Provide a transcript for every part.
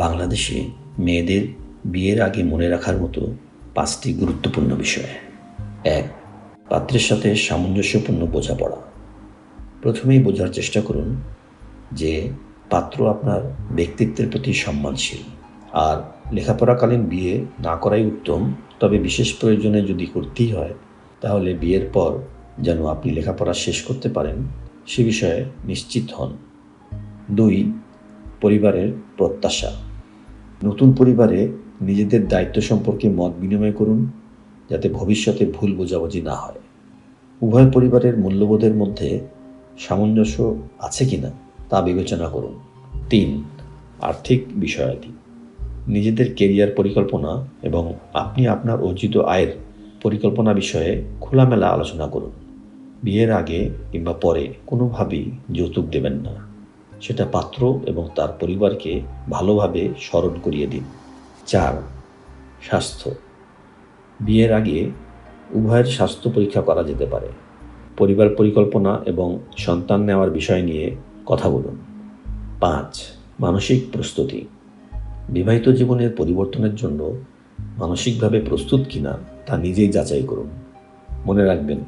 বাংলাদেশে মেয়েদের বিয়ের আগে মনে রাখার মতো পাঁচটি গুরুত্বপূর্ণ বিষয়। এক, পাত্রের সাথে সামঞ্জস্যপূর্ণ বোঝাপড়া। প্রথমেই বোঝার চেষ্টা করুন যে পাত্র আপনার ব্যক্তিত্বের প্রতি সম্মানশীল। আর লেখাপড়াকালীন বিয়ে না করাই উত্তম, তবে বিশেষ প্রয়োজনে যদি করতেই হয়, তাহলে বিয়ের পর যেন আপনি লেখাপড়া শেষ করতে পারেন, সে বিষয়ে নিশ্চিত হন। দুই, পরিবারের প্রত্যাশা। নতুন পরিবারে নিজেদের দায়িত্ব সম্পর্কে মত বিনিময় করুন, যাতে ভবিষ্যতে ভুল বোঝাবুঝি না হয়। উভয় পরিবারের মূল্যবোধের মধ্যে সামঞ্জস্য আছে কি না তা বিবেচনা করুন। তিন, আর্থিক বিষয়াদি। নিজেদের কেরিয়ার পরিকল্পনা এবং আপনি আপনার অর্জিত আয়ের পরিকল্পনা বিষয়ে খোলামেলা আলোচনা করুন। বিয়ের আগে কিংবা পরে কোনোভাবেই যৌতুক দেবেন না। সেটা পাত্র এবং তার পরিবারকে ভালোভাবে স্মরণ করিয়ে দিন। চার, স্বাস্থ্য। বিয়ের আগে উভয়ের স্বাস্থ্য পরীক্ষা করা যেতে পারে। পরিবার পরিকল্পনা এবং সন্তান নেওয়ার বিষয় নিয়ে কথা বলুন। পাঁচ, মানসিক প্রস্তুতি। বিবাহিত জীবনের পরিবর্তনের জন্য মানসিকভাবে প্রস্তুত কিনা তা নিজেই যাচাই করুন। মনে রাখবেন,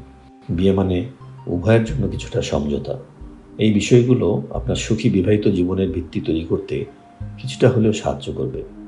বিয়ে মানে উভয়ের জন্য কিছুটা সমঝোতা। এই বিষয়গুলো আপনার সুখী বিবাহিত জীবনের ভিত্তি তৈরি করতে কিছুটা হলেও সাহায্য করবে।